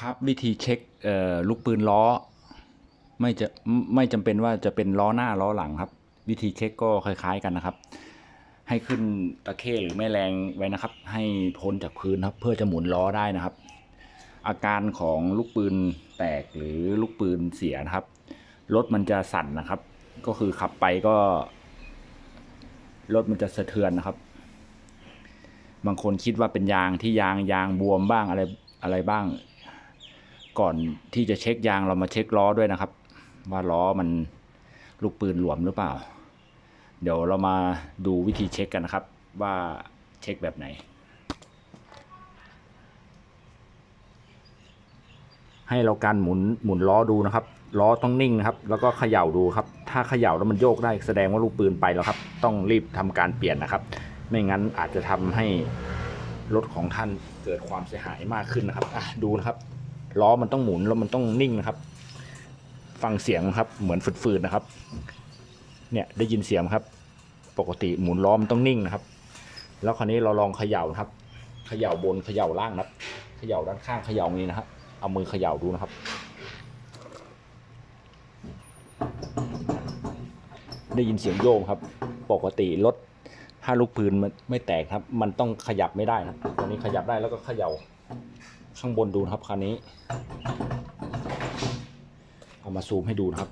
ครับวิธีเช็คลูกปืนล้อ ไม่จะไม่จำเป็นว่าจะเป็นล้อหน้าล้อหลังครับ วิธีเช็คก็คล้าย ๆกันนะครับ ให้ขึ้นตะเข้หรือแม่แรงไว้นะครับ ให้พ้นจากพื้นครับ เพื่อจะหมุนล้อได้นะครับ อาการของลูกปืนแตกหรือลูกปืนเสียนะครับรถมันจะสั่นนะครับ ก็คือขับไปก็รถมันจะสะเทือนนะครับ บางคนคิดว่าเป็นยางที่ยางยางบวมบ้างอะไรอะไรบ้าง ก่อนที่จะเช็คยางเรามาเช็คล้อด้วยนะครับ ว่าล้อมันลูกปืนหลวมหรือเปล่า เดี๋ยวเรามาดูวิธีเช็คกันนะครับ ว่าเช็คแบบไหน ให้เราการหมุนหมุนล้อดูนะครับล้อต้องนิ่งนะครับ แล้วก็เขย่าดูครับ ถ้าเขย่าแล้วมันโยกได้แสดงว่าลูกปืนไปแล้วครับ ต้องรีบทำการเปลี่ยนนะครับ ไม่งั้นอาจจะทำให้รถของท่านเกิดความเสียหายมากขึ้นนะครับ ดูนะครับ ล้อมันต้องหมุนแล้วมันต้องนิ่งนะครับ ฟังเสียงครับ เหมือนฝืดๆนะครับ เนี่ยได้ยินเสียงครับ ปกติหมุนล้อมันต้องนิ่งนะครับ แล้วคราวนี้เราลองเขย่านะครับ เขย่าบนเขย่าล่างนะครับ เขย่าด้านข้างเขย่างนี้นะครับเอามือเขย่าดูนะครับได้ยินเสียงโยกครับ ปกติรถถ้าลูกปืนมันไม่แตกครับ มันต้องขยับไม่ได้นะครับตอนนี้ขยับได้แล้วก็เขย่า ข้างบนดูนะครับคราวนี้ เอามาซูมให้ดูนะครับ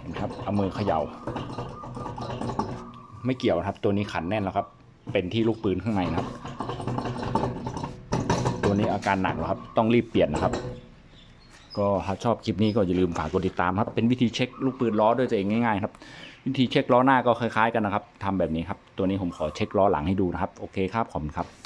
เห็นครับเอามือเขย่า ไม่เกี่ยวครับ ตัวนี้ขันแน่นแล้วครับ เป็นที่ลูกปืนข้างในนะครับ ตัวนี้อาการหนักแล้วครับ ต้องรีบเปลี่ยนนะครับ ก็ถ้าชอบคลิปนี้ก็อย่าลืมฝากกดติดตามครับ เป็นวิธีเช็คลูกปืนล้อด้วยตัวเองง่ายๆครับ วิธีเช็คล้อหน้าก็คล้ายๆกันนะครับทำแบบนี้ครับ ตัวนี้ผมขอเช็คล้อหลังให้ดูนะครับ โอเคครับ ขอบคุณครับ